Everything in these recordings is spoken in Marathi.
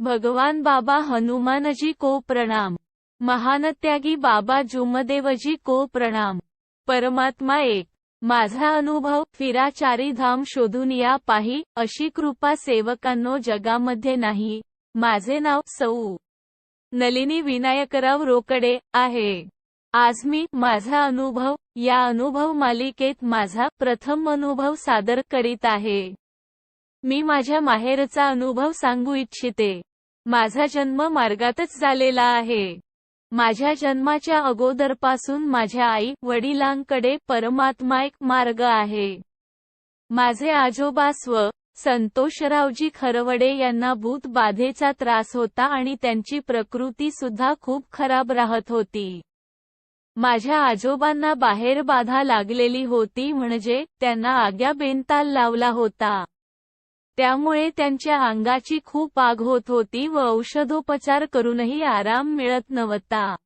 भगवान बाबा हनुमानजी को प्रणाम. महानत्यागी बाबा जुमदेवजी को प्रणाम. परमात्मा एक. माझा अनुभव फिरा चारी धाम शोधून या पाही अशी कृपा सेवकांनो जगामध्ये नाही. माझे नाव सौ. नलिनी विनायकराव रोकडे आहे. आज मी माझा अनुभव या अनुभव मालिकेत माझा प्रथम अनुभव सादर करीत आहे. मी माझ्या माहेरचा अनुभव सांगू इच्छिते. माझा जन्म मार्गातच झालेला आहे. माझ्या जन्माच्या अगोदरपासून माझ्या आई वडिलांकडे परमात्मा एक मार्ग आहे. माझे आजोबा स्व. संतोषरावजी खरवडे यांना भूत बाधेचा त्रास होता आणि त्यांची प्रकृती सुद्धा खूप खराब राहत होती. माझ्या आजोबांना बाहेर बाधा लागलेली होती म्हणजे त्यांना आग्या बेंताल लावला होता. त्यामुळे त्यांच्या अंगाची खूप आग होत होती व औषधोपचार करूनही आराम मिळत नव्हता.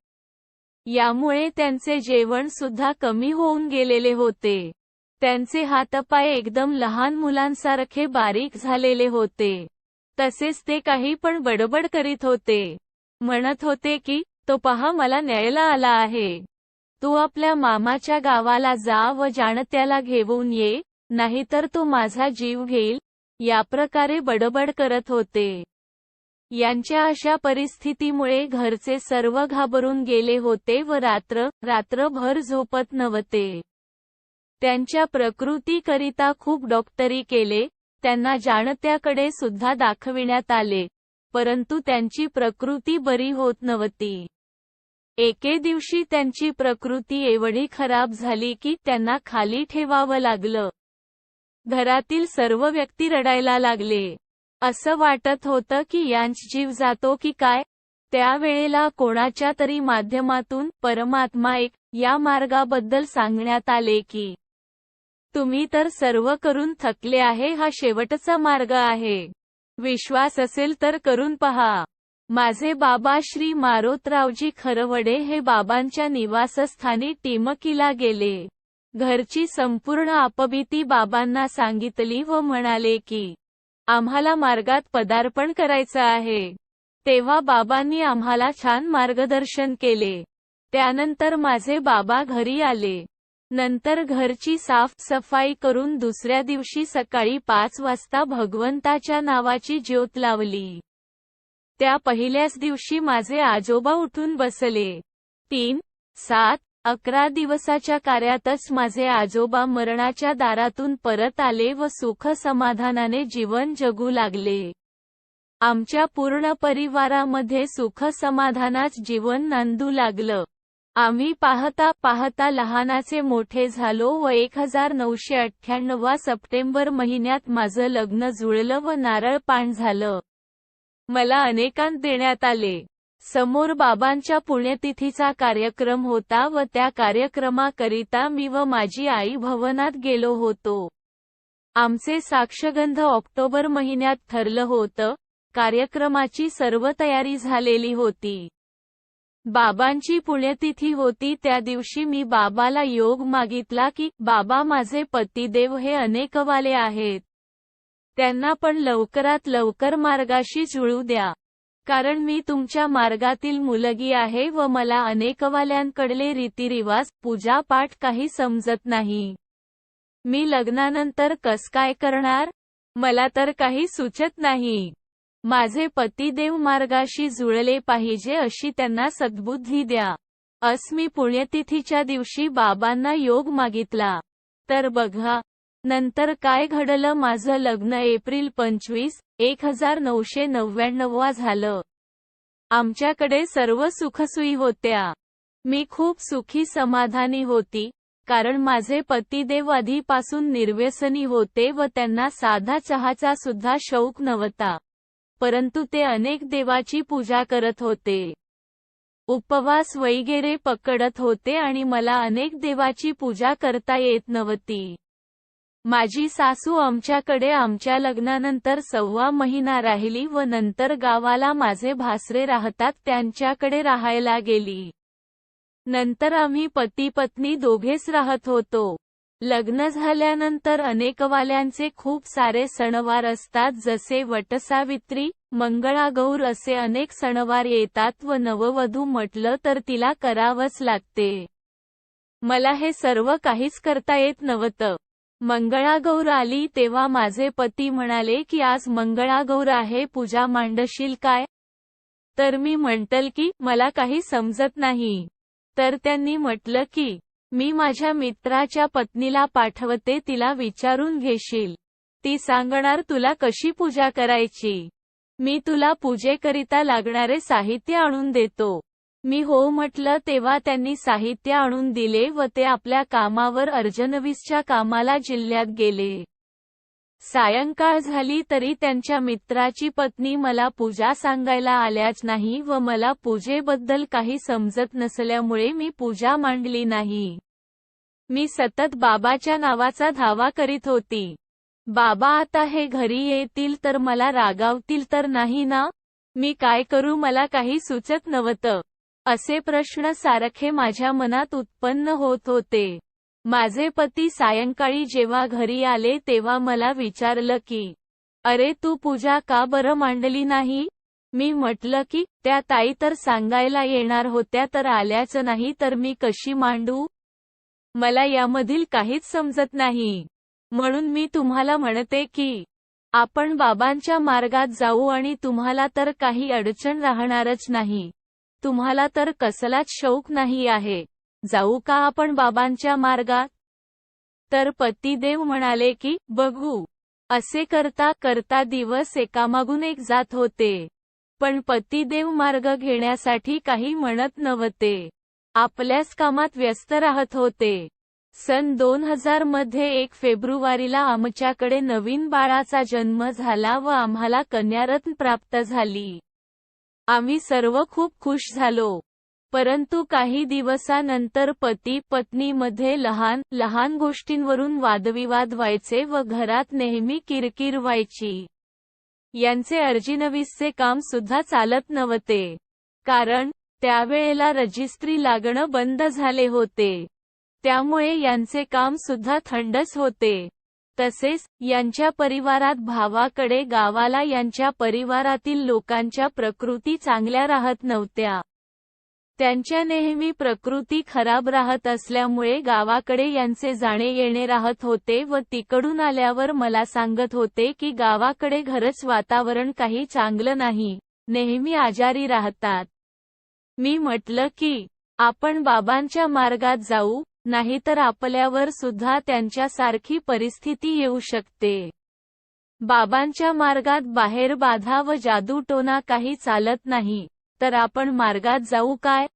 यामुळे त्यांचे जेवण सुद्धा कमी होऊन गेलेले होते. त्यांचे हातपाय एकदम लहान मुलांसारखे बारीक झालेले होते. तसेच ते काही पण बडबड करीत होते. म्हणत होते की तो पहा मला न्यायला आला आहे. तू आपल्या मामाच्या गावाला जा व जाणत्याला घेऊन ये नाहीतर तो माझा जीव घेईल याप्रकारे बडबड करत होते. यांच्या अशा परिस्थितीमुळे घरचे सर्व घाबरून गेले होते व रात्र रात्रभर झोपत नव्हते. त्यांच्या प्रकृतीकरिता खूप डॉक्टरी केले त्यांना जाणत्याकडे सुद्धा दाखविण्यात आले परंतु त्यांची प्रकृती बरी होत नव्हती. एके दिवशी त्यांची प्रकृती एवढी खराब झाली की त्यांना खाली ठेवावं लागलं. घरातील सर्व व्यक्ती रडायला लागले. असं वाटत होतं की यांच जीव जातो की काय? त्यावेळेला कोणाच्या तरी माध्यमातून परमात्मा एक या मार्गाबद्दल सांगण्यात आले की तुम्ही तर सर्व करून थकले आहे हा शेवटचा मार्ग आहे. विश्वास असेल तर करून पहा. माझे बाबा श्री मारोतरावजी खरवडे हे बाबांच्या निवासस्थानी टिमकीला गेले. घरची संपूर्ण अपभीती बाबांना सांगितली व म्हणाले की आम्हाला मार्गात पदार्पण करायचं आहे. तेव्हा बाबांनी आम्हाला छान मार्गदर्शन केले. त्यानंतर माझे बाबा घरी आले. नंतर घरची साफसफाई करून दुसऱ्या दिवशी सकाळी पाच वाजता भगवंताच्या नावाची ज्योत लावली. त्या पहिल्याच दिवशी माझे आजोबा उठून बसले. तीन सात अकरा दिवसाच्या कार्यातच माझे आजोबा मरणाच्या दारातून परत आले व सुख समाधानाने जीवन जगू लागले. आमच्या पूर्ण परिवारामध्ये सुख समाधानाच जीवन नांदू लागलं. आम्ही पाहता पाहता लहानाचे मोठे झालो व एक हजार नऊशे अठ्ठ्याण्णवा सप्टेंबर महिन्यात माझं लग्न जुळलं व नारळ पाण झालं. मला अनेकांत देण्यात आले. समोर बाबांच्या पुण्यतिथीचा कार्यक्रम होता व त्या कार्यक्रमाकरिता मी व माझी आई भवनात गेलो होतो. आमचे साक्षगंध ऑक्टोबर महिन्यात ठरलं होतं. कार्यक्रमाची सर्व तयारी झालेली होती. बाबांची पुण्यतिथी होती त्या दिवशी मी बाबाला योग मागितला की बाबा माझे पतिदेव हे अनेकवाले आहेत. त्यांना पण लवकरात लवकर मार्गाशी जुळू द्या. कारण मी तुमच्या मार्गातील मुलगी आहे व मला अनेकवाल्यांकडले रीतिरिवाज पूजापाठ काही समजत नाही. मी लग्नानंतर कस काय करणार? मला तर काही सुचत नाही. माझे पतिदेव मार्गाशी जुळले पाहिजे अशी त्यांना सद्बुद्धी द्या. अस मी पुण्यतिथीच्या दिवशी बाबांना योग मागितला. तर बघा नंतर काय घडलं? माझं लग्न एप्रिल पंचवीस एक हजार नऊशे नव्याण्णववा झालं. आमच्याकडे सर्व सुखसुई होत्या. मी खूप सुखी समाधानी होती कारण माझे पतिदेव आधीपासून निर्व्यसनी होते व त्यांना साधा चहाचा सुद्धा शौक नव्हता. परंतु ते अनेक देवाची पूजा करत होते. उपवास वैगेरे पकडत होते आणि मला अनेक देवाची पूजा करता येत नव्हती. माझी सासू आमच्याकडे आमच्या लग्नानंतर सव्वा महिना राहिली व नंतर गावाला माझे भासरे राहतात त्यांच्याकडे राहायला गेली. नंतर आम्ही पती पत्नी दोघेच राहत होतो. लग्न झाल्यानंतर अनेकवाल्यांचे खूप सारे सणवार असतात जसे वटसावित्री मंगळागौर असे अनेक सणवार येतात व नववधू म्हटलं तर तिला करावंच लागते. मला हे सर्व काहीच करता येत नव्हतं. मंगळागौर आली तेव्हा माझे पती म्हणाले की आज मंगळागौर आहे पूजा मांडशील काय तर मी म्हणतल की मला काही समजत नाही तर त्यांनी म्हटलं की मी माझ्या मित्राच्या पत्नीला पाठवते तिला विचारून घेशील. ती सांगणार तुला कशी पूजा करायची. मी तुला पूजेकरिता लागणारे साहित्य आणून देतो. मी हो म्हटलं तेव्हा त्यांनी साहित्य आणून दिले व ते आपल्या कामावर अर्जनवीसच्या कामाला जिल्ह्यात गेले. सायंकाळ झाली तरी त्यांच्या मित्राची पत्नी मला पूजा सांगायला आल्याच नाही व मला पूजेबद्दल काही समजत नसल्यामुळे मी पूजा मांडली नाही. मी सतत बाबाच्या नावाचा धावा करीत होती. बाबा आता हे घरी येतील तर मला रागावतील तर नाही ना? मी काय करू मला काही सुचत नव्हतं. असे प्रश्न सारखे माझ्या मनात उत्पन्न होत होते. माझे पती सायंकाळी जेव्हा घरी आले तेव्हा मला विचारलं की अरे तू पूजा का बरं मांडली नाही? मी म्हटलं की त्या ताई तर सांगायला येणार होत्या तर आल्याच नाही तर मी कशी मांडू? मला यामधील काहीच समजत नाही. म्हणून मी तुम्हाला म्हणते की आपण बाबांच्या मार्गात जाऊ आणि तुम्हाला तर काही अडचण राहणारच नाही. तुम्हाला तर कसलाच शौक नाही आहे. जाऊ का आपण बाबांच्या मार्गात? तर पतिदेव म्हणाले की बघू. असे करता करता दिवस एकामागून एक जात होते. पण पतिदेव मार्ग घेण्यासाठी काही म्हणत नव्हते. आपल्याच कामात व्यस्त राहत होते. सन दोन हजारमध्ये एक फेब्रुवारीला आमच्याकडे नवीन बाळाचा जन्म झाला व आम्हाला कन्यारत्न प्राप्त झाली. आम्ही सर्व खूप खुश झालो. परंतु काही दिवसानंतर पती पत्नीमध्ये लहान लहान गोष्टींवरून वादविवाद व्हायचे व घरात नेहमी किरकिर व्हायची. यांचे अर्जिनवीसचे काम सुद्धा चालत नव्हते. कारण त्यावेळेला रजिस्ट्री लागणं बंद झाले होते. त्यामुळे यांचे काम सुद्धा थंडच होते. तसेच यांच्या परिवारात भावाकडे गावाला यांच्या परिवारातील लोकांच्या प्रकृती चांगल्या राहत नव्हत्या. त्यांच्या नेहमी प्रकृती खराब राहत असल्यामुळे गावाकडे यांचे जाणे येणे राहत होते व तिकडून आल्यावर मला सांगत होते की गावाकडे घरच वातावरण काही चांगलं नाही नेहमी आजारी राहतात. मी म्हटलं की आपण बाबांच्या मार्गात जाऊ नाहीतर आपल्यावर सुद्धा त्यांच्यासारखी परिस्थिती येऊ शकते. बाबांच्या मार्गात बाहेर बाधा व जादूटोना काही चालत नाही तर आपण मार्गात जाऊ काय?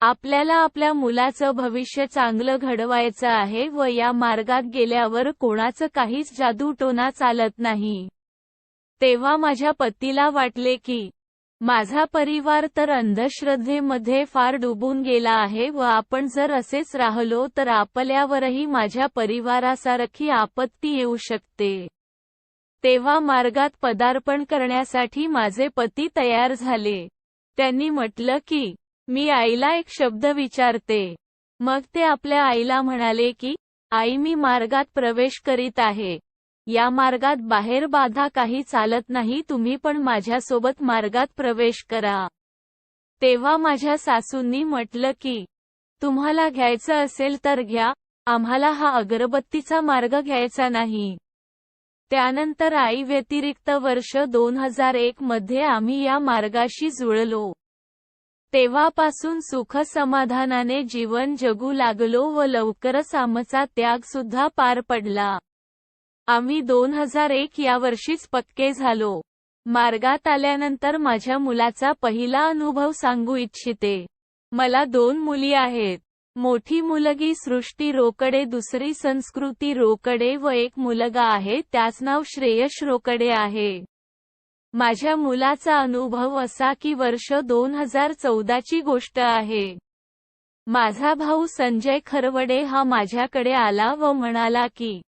आपल्याला आपल्या मुलाचं भविष्य चांगलं घडवायचं आहे व या मार्गात गेल्यावर कोणाचं काहीच जादूटोना चालत नाही. तेव्हा माझ्या पतीला वाटले की माझा परिवार तर अंधश्रद्धेमध्ये फार डुबून गेला आहे व आपण जर असेच राहलो तर आपल्यावरही माझ्या परिवारासारखी आपत्ती येऊ शकते. तेव्हा मार्गात पदार्पण करण्यासाठी माझे पती तयार झाले. त्यांनी म्हटलं की मी आईला एक शब्द विचारते. मग ते आपल्या आईला म्हणाले की आई मी मार्गात प्रवेश करीत आहे. या मार्गात बाहेर बाधा काही चालत नाही तुम्ही पण माझ्यासोबत मार्गात प्रवेश करा. तेव्हा माझ्या सासूंनी म्हटलं की तुम्हाला घ्यायचं असेल तर घ्या आम्हाला हा अगरबत्तीचा मार्ग घ्यायचा नाही. त्यानंतर आई व्यतिरिक्त वर्ष दोन हजार एक मध्ये आम्ही या मार्गाशी जुळलो. तेव्हापासून सुख समाधानाने जीवन जगू लागलो व लवकरच आमचा त्याग सुद्धा पार पडला. आम्ही दोन हजार एक या वर्षीच पक्के झालो. मार्गात आल्यानंतर माझ्या मुलाचा पहिला अनुभव सांगू इच्छिते. मला दोन मुली आहेत. मोठी मुलगी सृष्टी रोकडे दुसरी संस्कृती रोकडे व एक मुलगा आहे त्याच नाव श्रेयश रोकडे आहे. माझ्या मुलाचा अनुभव असा की वर्ष दोन हजार चौदाची गोष्ट आहे. माझा भाऊ संजय खरवडे हा माझ्याकडे आला व म्हणाला की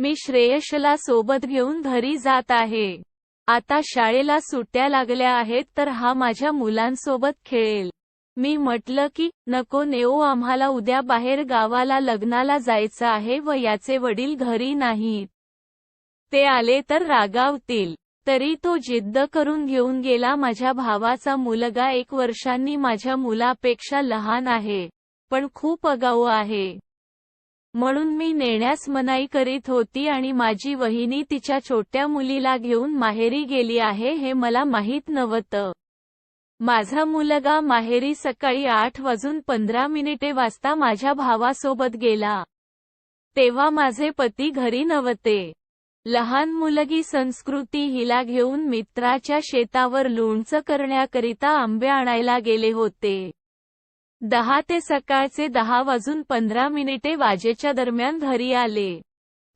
मी श्रेयशला सोबत घेऊन घरी जात आहे. आता शाळेला सुट्ट्या लागल्या आहेत तर हा माझ्या मुलांसोबत खेळेल. मी म्हटलं की नको नेओ आम्हाला उद्या बाहेर गावाला लग्नाला जायचं आहे व याचे वडील घरी नाहीत. ते आले तर रागावतील. तरी तो जिद्द करून घेऊन गेला माझ्या भावाचा मुलगा एक वर्षांनी माझ्या मुलापेक्षा लहान आहे पण खूप अगाऊ आहे. म्हणून मी नेण्यास मनाई करीत होती आणि माझी वहिनी तिच्या छोट्या मुलीला घेऊन माहेरी गेली आहे हे मला माहीत नव्हतं. माझा मुलगा माहेरी सकाळी आठ वाजून पंधरा मिनिटे वाजता माझ्या भावासोबत गेला. तेव्हा माझे पती घरी नव्हते. लहान मुलगी संस्कृती हिला घेऊन मित्राच्या शेतावर लोणचं करण्याकरिता आंबे आणायला गेले होते. दहा ते सकाळचे दहा वाजून पंधरा मिनिटे वाजेच्या दरम्यान घरी आले.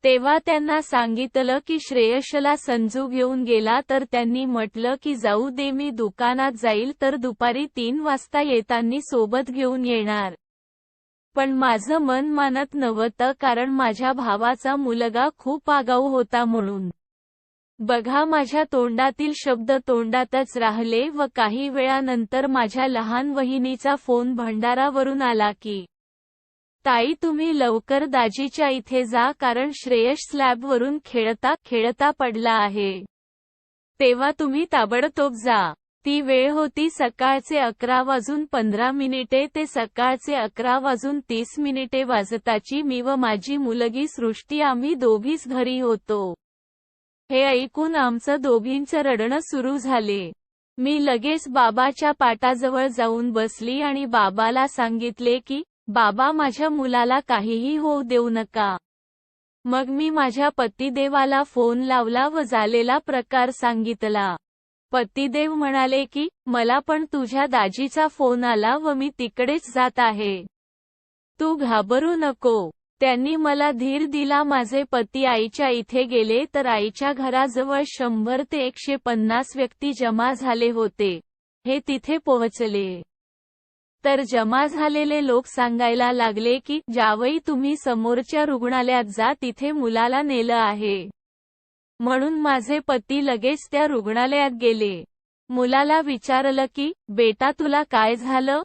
तेव्हा त्यांना सांगितलं की श्रेयशला संजू घेऊन गेला तर त्यांनी म्हटलं की जाऊ दे मी दुकानात जाईल तर दुपारी तीन वाजता येतानी सोबत घेऊन येणार. पण माझं मन मानत नव्हतं कारण माझ्या भावाचा मुलगा खूप आगाऊ होता म्हणून. बघा माझ्या तोंडातील शब्द तोंडातच राहिले व काही वेळानंतर माझ्या लहान वहिनीचा फोन भंडारावरून आला की ताई तुम्ही लवकर दाजीच्या इथे जा कारण श्रेयश स्लॅबवरून खेळता खेळता पडला आहे. तेव्हा तुम्ही ताबडतोब जा. ती वेळ होती सकाळचे अकरा वाजून पंधरा मिनिटे ते सकाळचे अकरा वाजून तीस मिनिटे वाजताची. मी व माझी मुलगी सृष्टी आम्ही दोघीच घरी होतो. हे ऐकून आमचं दोघींचं रडणं सुरू झाले. मी लगेच बाबाच्या पाटाजवळ जाऊन बसली आणि बाबाला सांगितले की बाबा माझ्या मुलाला काहीही होऊ देऊ नका. मग मी माझ्या पतिदेवाला फोन लावला व झालेला प्रकार सांगितला. पतिदेव म्हणाले की मला पण तुझ्या दाजीचा फोन आला व मी तिकडेच जात आहे. तू घाबरू नको. त्यांनी मला धीर दिला. माझे पती आईच्या इथे गेले तर आईच्या घराजवळ शंभर ते एकशे पन्नास व्यक्ती जमा झाले होते. हे तिथे पोहोचले. तर जमा झालेले लोक सांगायला लागले की जावई तुम्ही समोरच्या रुग्णालयात जा तिथे मुलाला नेलं आहे. म्हणून माझे पती लगेच त्या रुग्णालयात गेले. मुलाला विचारलं की बेटा तुला काय झालं?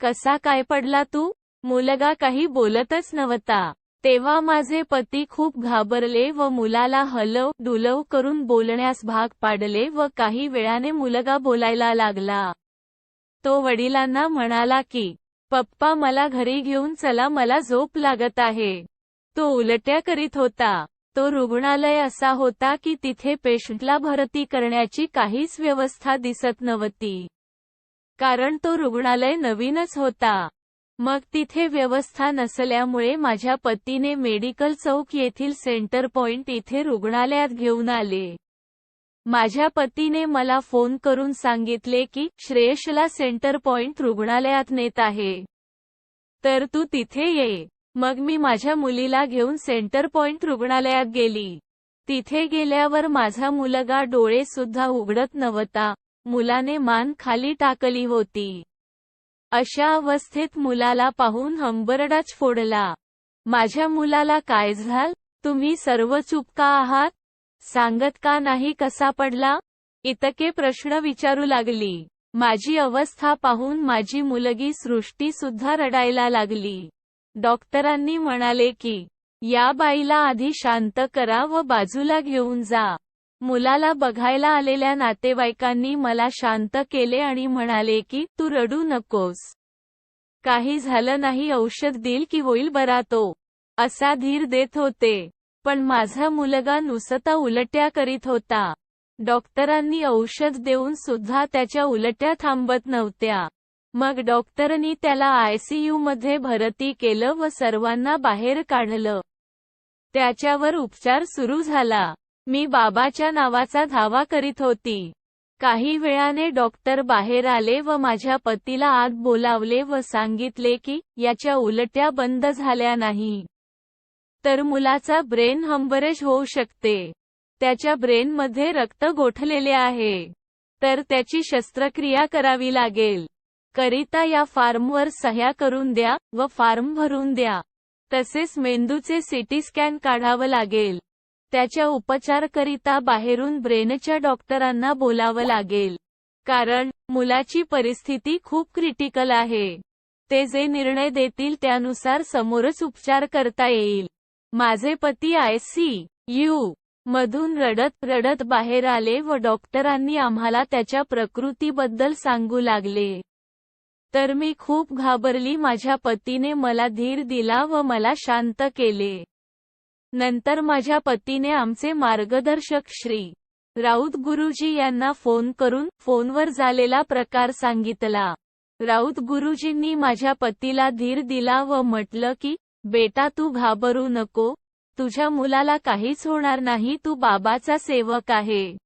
कसा काय पडला तू? मुलगा काही बोलतच नव्हता. तेव्हा माझे पती खूप घाबरले व मुलाला हलव डुलव करून बोलण्यास भाग पाडले व काही वेळाने मुलगा बोलायला लागला. तो वडिलांना म्हणाला की पप्पा मला घरी घेऊन चला मला झोप लागत आहे. तो उलट्या करीत होता. तो रुग्णालय असा होता की तिथे पेशंटला भरती करण्याची काहीच व्यवस्था दिसत नव्हती. कारण तो रुग्णालय नवीनच होता. मग तिथे व्यवस्था नसल्यामुळे माझ्या पतीने मेडिकल चौक येथील सेंटर पॉइंट इथे रुग्णालयात घेऊन आले. माझ्या पतीने मला फोन करून सांगितले की श्रेयशला सेंटर पॉइंट रुग्णालयात नेत आहे. तर तू तिथे ये. मग मी माझ्या मुलीला घेऊन सेंटर पॉइंट रुग्णालयात गेली. तिथे गेल्यावर माझा मुलगा डोळे सुद्धा उघडत नव्हता. मुलाने मान खाली टाकली होती. अशा अवस्थेत मुलाला पाहून हंबरडाच फोडला. माझ्या मुलाला काय झाल? तुम्ही सर्व चूप का आहात? सांगत का नाही कसा पडला? इतके प्रश्न विचारू लागली. माझी अवस्था पाहून माझी मुलगी सृष्टी सुद्धा रडायला लागली. डॉक्टरांनी म्हणाले की या बाईला आधी शांत करा व बाजूला घेऊन जा. मुलाला बघायला आलेल्या नातेवाईकांनी मला शांत केले आणि म्हणाले की तू रडू नकोस. काही झालं नाही औषध देईल की होईल बरा तो. असा धीर देत होते. पण माझा मुलगा नुसता उलट्या करीत होता. डॉक्टरांनी औषध देऊन सुद्धा त्याच्या उलट्या थांबत नव्हत्या. मग डॉक्टरनी त्याला आयसीयू मध्ये भरती केलं व सर्वांना बाहेर काढलं. त्याच्यावर उपचार सुरू झाला. मी बाबाच्या नावाचा धावा करीत होती. काही वेळाने डॉक्टर बाहेर आले व माझ्या पतीला आत बोलावले व सांगितले की याच्या उलट्या बंद झाल्या नाही. तर मुलाचा ब्रेन हंबरेज होऊ शकते. त्याच्या ब्रेनमध्ये रक्त गोठलेले आहे. तर त्याची शस्त्रक्रिया करावी लागेल. करिता या फार्मवर सह्या करून द्या व फार्म भरून द्या. तसेच मेंदूचे सिटी स्कॅन काढावं लागेल. त्याच्या उपचारकरिता बाहेरून ब्रेनच्या डॉक्टरांना बोलावं लागेल. कारण मुलाची परिस्थिती खूप क्रिटिकल आहे. ते जे निर्णय देतील त्यानुसार समोरच उपचार करता येईल. माझे पती आय सी यू मधून रडत रडत बाहेर आले व डॉक्टरांनी आम्हाला त्याच्या प्रकृतीबद्दल सांगू लागले. तर मी खूप घाबरली. माझ्या पतीने मला धीर दिला व मला शांत केले. नंतर माझ्या पतीने आमचे मार्गदर्शक श्री. राऊत गुरुजी यांना फोन करून फोनवर झालेला प्रकार सांगितला. राऊत गुरुजींनी माझ्या पतीला धीर दिला व म्हटलं की बेटा तू घाबरू नको. तुझ्या मुलाला काहीच होणार नाही. तू बाबाचा सेवक आहे.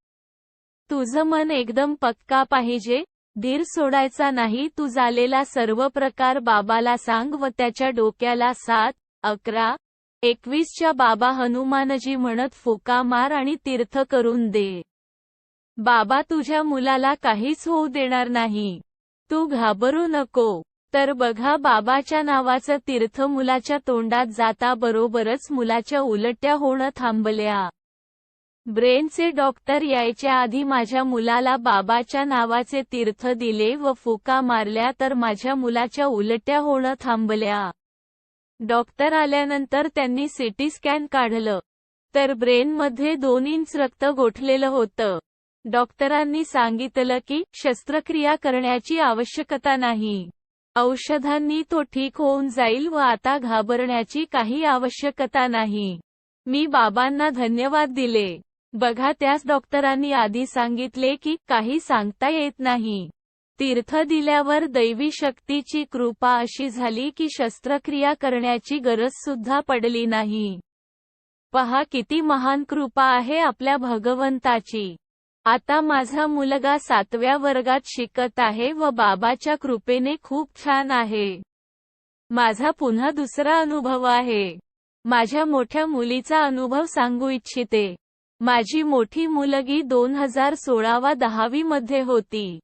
तुझं मन एकदम पक्का पाहिजे. धीर सोडायचा नाही. तू झालेला सर्व प्रकार बाबाला सांग व त्याच्या डोक्याला सात अकरा एकवीसच्या बाबा हनुमानजी म्हणत फुका मार आणि तीर्थ करून दे. बाबा तुझ्या मुलाला काहीच होऊ देणार नाही. तू घाबरू नको. तर बघा बाबाच्या नावाचं तीर्थ मुलाच्या तोंडात जाता बरोबरच मुलाच्या उलट्या होणं थांबल्या. ब्रेनचे डॉक्टर यायच्या आधी माझ्या मुलाला बाबाच्या नावाचे तीर्थ दिले व फुका मारल्या तर माझ्या मुलाच्या उलट्या होणं थांबल्या. डॉक्टर आल्यानंतर त्यांनी सिटी स्कॅन काढलं. तर ब्रेनमध्ये दोन इंच रक्त गोठलेलं होतं. डॉक्टरांनी सांगितलं की शस्त्रक्रिया करण्याची आवश्यकता नाही. औषधांनी तो ठीक होऊन जाईल व आता घाबरण्याची काही आवश्यकता नाही. मी बाबांना धन्यवाद दिले. बघा त्याच डॉक्टरांनी आधी सांगितले की काही सांगता येत नाही. तीर्थ दिल्यावर दैवी शक्तीची कृपा अशी झाली की शस्त्रक्रिया करण्याची गरज सुद्धा पडली नाही. पहा किती महान कृपा आहे आपल्या भगवंताची. आता माझा मुलगा सातव्या वर्गात शिकत आहे व बाबाच्या कृपेने खूप छान आहे. माझा पुन्हा दुसरा अनुभव आहे. माझ्या मोठ्या मुलीचा अनुभव सांगू इच्छिते. माझी मोठी मुलगी दोन हजार सोळावा दहावी मध्ये होती.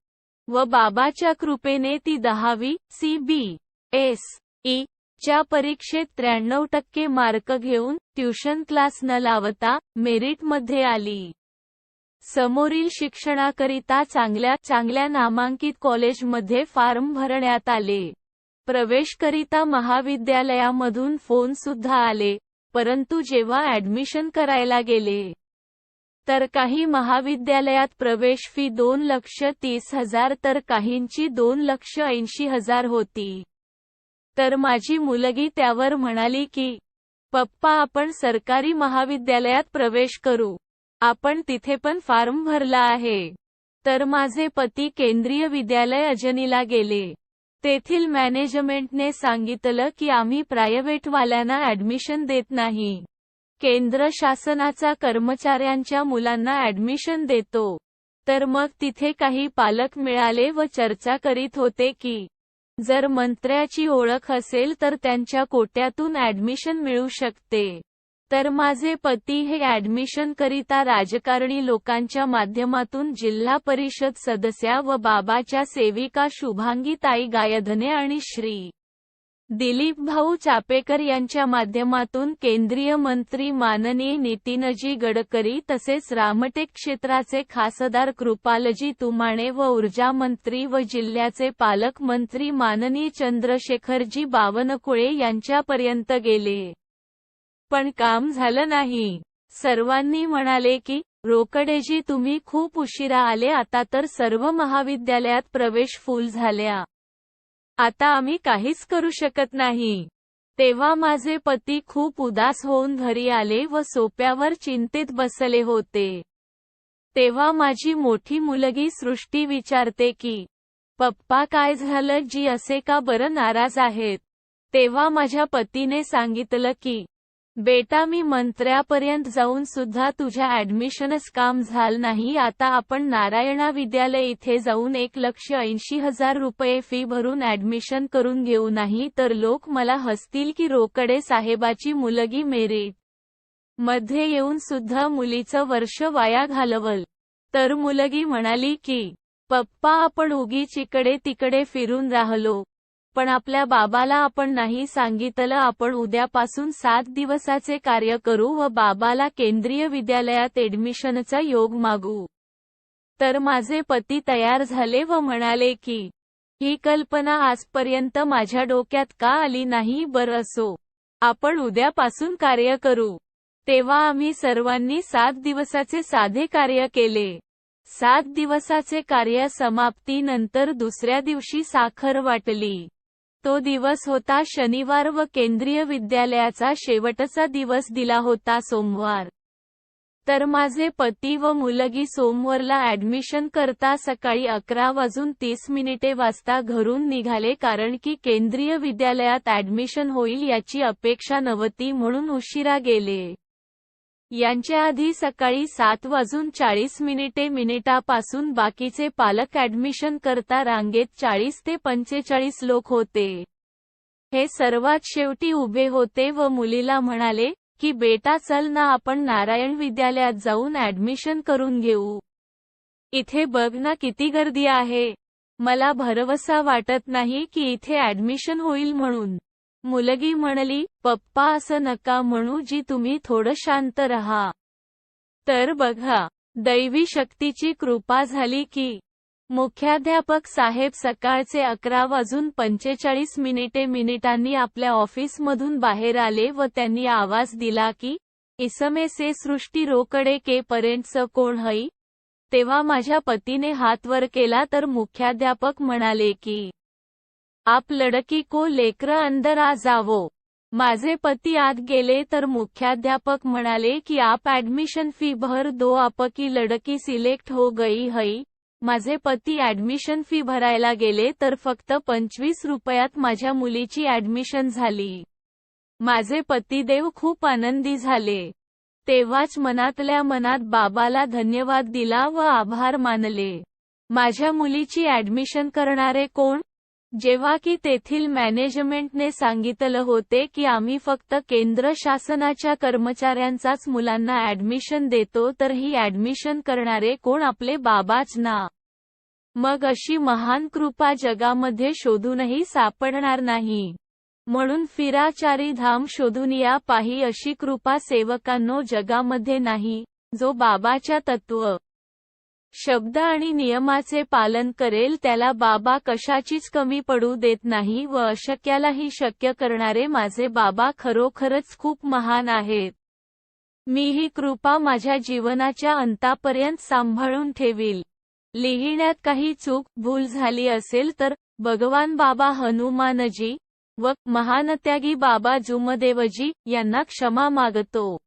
व बाबाच्या कृपेने ती दहावी सी बी एस ई च्या परीक्षेत त्र्याण्णव टक्के मार्क घेऊन ट्युशन क्लास न लावता मेरिटमध्ये आली. समोरील शिक्षणाकरिता चांगल्या चांगल्या नामांकित कॉलेजमध्ये फॉर्म भरण्यात आले. प्रवेशकरिता महाविद्यालयामधून फोन सुद्धा आले परंतु जेव्हा ऍडमिशन करायला गेले तर काही महाविद्यालयात प्रवेश फी दोन लक्ष तीस हजार तर काहींची दोन लक्ष ऐंशी हजार होती. तर माझी मुलगी त्यावर म्हणाली की पप्पा आपण सरकारी महाविद्यालयात प्रवेश करू. आपण तिथे पण फॉर्म भरला आहे. तर माझे पती केंद्रीय विद्यालय अजनीला गेले. तेथील मॅनेजमेंटने सांगितलं की आम्ही प्रायव्हेटवाल्यांना ऍडमिशन देत नाही. केंद्र शासनाचा कर्मचाऱ्यांच्या मुलांना ऍडमिशन देतो. तर मग तिथे काही पालक मिळाले व चर्चा करीत होते की जर मंत्र्याची ओळख असेल तर त्यांच्या कोट्यातून ऍडमिशन मिळू शकते. तर माझे पती हे ऍडमिशन करिता राजकारणी लोकांच्या माध्यमातून जिल्हा परिषद सदस्या व बाबाच्या सेविका शुभांगी ताई गायधने आणि श्री. दिलीप भाऊ चापेकर यांच्या माध्यमातून केंद्रीय मंत्री माननीय नितीनजी गडकरी तसेच रामटेक क्षेत्राचे खासदार कृपालजी तुमाणे व ऊर्जा मंत्री व जिल्ह्याचे पालकमंत्री माननीय चंद्रशेखरजी बावनकुळे यांच्यापर्यंत गेले. पण काम झालं नाही. सर्वांनी म्हणाले की रोकडेजी तुम्ही खूप उशिरा आले आता तर सर्व महाविद्यालयात प्रवेश फुल झाल्या. आता आम्ही काहीच करू शकत नाही. तेव्हा माझे पती खूप उदास होऊन घरी आले व सोप्यावर चिंतेत बसले होते. तेव्हा माझी मोठी मुलगी सृष्टी विचारते की पप्पा काय झालं? जी असे का बरं नाराज आहेत? तेव्हा माझ्या पतीने सांगितलं की बेटा मी मंत्र्यापर्यंत जाऊन सुद्धा तुझ्या ऍडमिशनच काम झालं नाही. आता आपण नारायणा विद्यालय इथे जाऊन एक लक्ष ऐंशी हजार रुपये फी भरून ऍडमिशन करून घेऊ नाही तर लोक मला हसतील की रोकडे साहेबाची मुलगी मेरिटमध्ये येऊन सुद्धा मुलीचं वर्ष वाया घालवल. तर मुलगी म्हणाली की पप्पा आपण उगीच इकडे तिकडे फिरून राहलो. पण आपल्या बाबाला आपण नाही सांगितलं आपण उद्यापासून सात दिवसाचे कार्य करू व बाबाला केंद्रीय विद्यालयात एडमिशनचा योग मागू. तर माझे पती तयार झाले व म्हणाले की ही कल्पना आजपर्यंत माझ्या डोक्यात का आली नाही बरं असो. आपण उद्यापासून कार्य करू. तेव्हा आम्ही सर्वांनी सात दिवसाचे साधे कार्य केले. सात दिवसाचे कार्य समाप्तीनंतर दुसऱ्या दिवशी साखर वाटली. तो दिवस होता शनिवार व केंद्रीय विद्यालयाचा शेवटचा दिवस दिला होता सोमवार. तर माझे पती व मुलगी सोमवारला ऍडमिशन करता सकाळी अकरा वाजून तीस मिनिटे वाजता घरून निघाले कारण की केंद्रीय विद्यालयात ऍडमिशन होईल याची अपेक्षा नव्हती म्हणून उशिरा गेले. यांच्या आधी सकाळी सात वाजून चाळीस मिनिटे मिनिटापासून बाकीचे पालक ऍडमिशन करता रांगेत चाळीस ते पंचेचाळीस लोक होते. हे सर्वात शेवटी उभे होते व मुलीला म्हणाले की बेटा चल ना आपण नारायण विद्यालयात जाऊन ऍडमिशन करून घेऊ. इथे बघ ना किती गर्दी आहे. मला भरवसा वाटत नाही की इथे ऍडमिशन होईल म्हणून. मुलगी म्हणली पप्पा असं नका म्हणू जी तुम्ही थोडं शांत रहा. तर बघा दैवी शक्तीची कृपा झाली की. मुख्याध्यापक साहेब सकाळचे अकरा वाजून पंचेचाळीस मिनिटे मिनिटांनी आपल्या ऑफिसमधून बाहेर आले व त्यांनी आवाज दिला की इसमे से सृष्टी रोकडे के पर्यंतच कोण हई तेव्हा माझ्या पतीने हात वर केला तर मुख्याध्यापक म्हणाले की आप लड़की को लेकर अंदर आ जावो माझे पती आत गेले तर मुख्याध्यापक म्हणाले की आप ऍडमिशन फी भर दो आपकी लड़की सिलेक्ट हो गई है। माझे पती ऍडमिशन फी भरायला गेले तर फक्त पंचवीस रुपयात माझ्या मुलीची ऍडमिशन झाली. माझे पतीदेव खूप आनंदी झाले. तेव्हाच मनातल्या मनात बाबाला धन्यवाद दिला व आभार मानले. माझ्या मुलीची ऍडमिशन करणारे कोण? जेव्हा की तेथील मॅनेजमेंटने सांगितलं होते की आम्ही फक्त केंद्र शासनाच्या कर्मचाऱ्यांचाच मुलांना ऍडमिशन देतो तर ही ऍडमिशन करणारे कोण आपले बाबाच ना. मग अशी महान कृपा जगामध्ये शोधूनही सापडणार नाही. म्हणून फिराचारी धाम शोधून या पाही अशी कृपा सेवकांनो जगामध्ये नाही जो बाबाच्या तत्व शब्द आणि नियमाचे पालन करेल त्याला बाबा कशाचीच कमी पडू देत नाही व अशक्यालाही शक्य करणारे माझे बाबा खरोखरच खूप महान आहेत. मी ही कृपा माझ्या जीवनाच्या अंतापर्यंत सांभाळून ठेवील. लिहिण्यात काही चूक भूल झाली असेल तर भगवान बाबा हनुमानजी व महानत्यागी बाबा जुमदेवजी यांना क्षमा मागतो.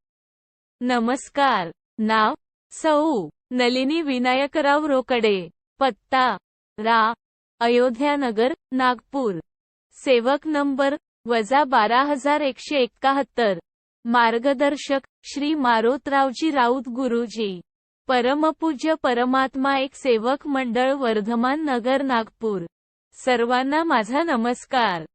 नमस्कार. नाव सौ नलिनी विनायकराव रोकडे पत्ता रा अयोध्यानगर नागपूर. सेवक नंबर वजा बारा हजार एकशे एक्काहत्तर मार्गदर्शक श्री मारोतरावजी राऊत गुरुजी. परमपूज्य परमात्मा एक सेवक मंडळ वर्धमान नगर नागपूर. सर्वांना माझा नमस्कार.